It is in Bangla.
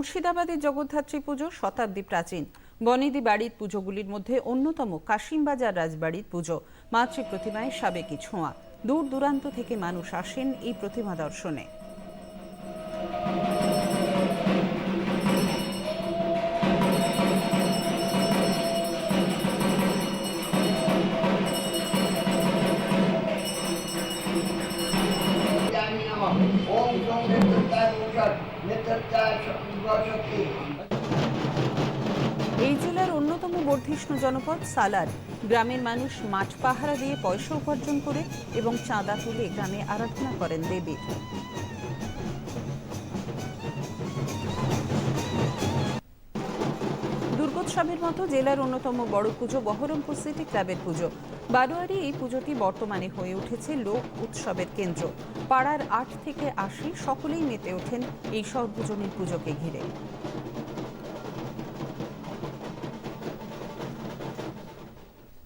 মুর্শিদাবাদের জগদ্ধাত্রী পুজো শতাব্দী প্রাচীন। বনেদি বাড়ির পুজোগুলির মধ্যে অন্যতম কাশিমবাজার রাজবাড়ির পুজো। মাতৃ প্রতিমায় সাবেকি ছোঁয়া। দূর দূরান্ত থেকে মানুষ আসেন এই প্রতিমা দর্শনে। এই জেলার অন্যতম বর্ধিষ্ণু জনপদ সালার। গ্রামের মানুষ মাঠ পাহারা দিয়ে পয়সা উপার্জন করে এবং চাঁদা তুলে গ্রামে আরাধনা করেন দেবীর দুর্গোৎসবের মতো জেলার অন্যতম বড় পুজো বহরমপুর সিটি ক্লাবের পুজো। বারোয়ারি এই পুজোটি বর্তমানে হয়ে উঠেছে লোক উৎসবের কেন্দ্র। পাড়ার আট থেকে আশি সকলেই মেতে ওঠেন এই সর্বজনীন পুজোকে ঘিরে।